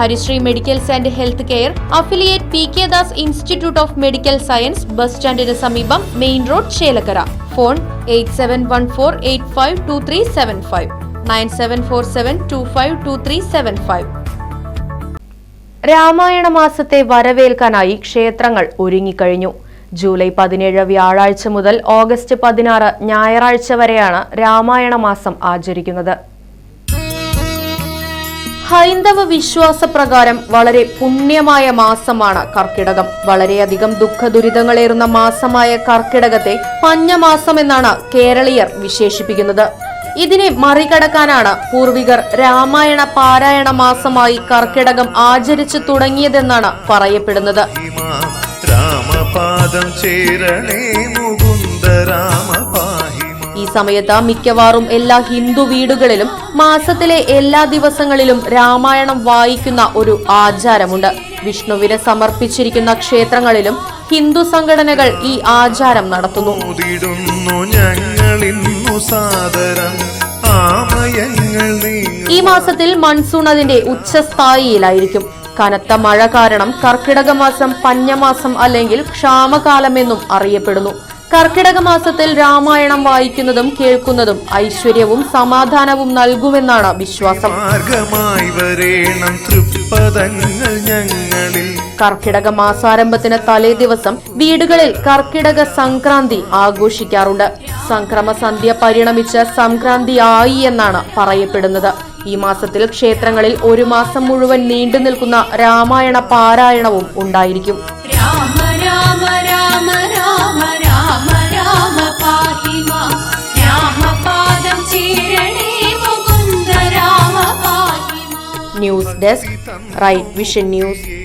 Harisree medicals and health care affiliate P K Das institute of medical science bus സ്റ്റാൻഡിന് സമീപം main road Chelakkara. Phone eight seven one four eight five two three seven five. Nine seven four seven two five two three seven five. Ramayana മാസത്തെ വരവേൽക്കാനായി ക്ഷേത്രങ്ങൾ ഒരുങ്ങിക്കഴിഞ്ഞു. July പതിനേഴ് വ്യാഴാഴ്ച മുതൽ August പതിനാറ് ഞായറാഴ്ച വരെയാണ് രാമായണ മാസം ആചരിക്കുന്നത്. ഹൈന്ദവ വിശ്വാസ പ്രകാരം വളരെ പുണ്യമായ മാസമാണ് കർക്കിടകം. വളരെയധികം ദുഃഖ ദുരിതങ്ങളേറുന്ന മാസമായ കർക്കിടകത്തെ പഞ്ഞമാസം എന്നാണ് കേരളീയർ വിശേഷിപ്പിക്കുന്നത്. ഇതിനെ മറികടക്കാനാണ് പൂർവികർ രാമായണ പാരായണ മാസമായി കർക്കിടകം ആചരിച്ചു തുടങ്ങിയതെന്നാണ് പറയപ്പെടുന്നത്. രാമപാദം ചേരണേ മുകുന്ദ രാമ ഈ സമയത്ത് മിക്കവാറും എല്ലാ ഹിന്ദു വീടുകളിലും മാസത്തിലെ എല്ലാ ദിവസങ്ങളിലും രാമായണം വായിക്കുന്ന ഒരു ആചാരമുണ്ട്. വിഷ്ണുവിന് സമർപ്പിച്ചിരിക്കുന്ന ക്ഷേത്രങ്ങളിലും ഹിന്ദു സംഘടനകൾ ഈ ആചാരം നടത്തുന്നു. ഈ മാസത്തിൽ മൺസൂൺ അതിന്റെ ഉച്ചസ്ഥായിയിലായിരിക്കും. കനത്ത മഴ കാരണം കർക്കിടക മാസം പഞ്ഞമാസം അല്ലെങ്കിൽ ക്ഷാമകാലമെന്നും അറിയപ്പെടുന്നു. കർക്കിടക മാസത്തിൽ രാമായണം വായിക്കുന്നതും കേൾക്കുന്നതും ഐശ്വര്യവും സമാധാനവും നൽകുമെന്നാണ് വിശ്വാസം. കർക്കിടക മാസാരംഭത്തിന് തലേ ദിവസം വീടുകളിൽ കർക്കിടക സംക്രാന്തി ആഘോഷിക്കാറുണ്ട്. സംക്രമ സന്ധ്യ പരിണമിച്ച് സംക്രാന്തി ആയി എന്നാണ് പറയപ്പെടുന്നത്. ഈ മാസത്തിൽ ക്ഷേത്രങ്ങളിൽ ഒരു മാസം മുഴുവൻ നീണ്ടു നിൽക്കുന്ന രാമായണ പാരായണവും ഉണ്ടായിരിക്കും. news desk right vision news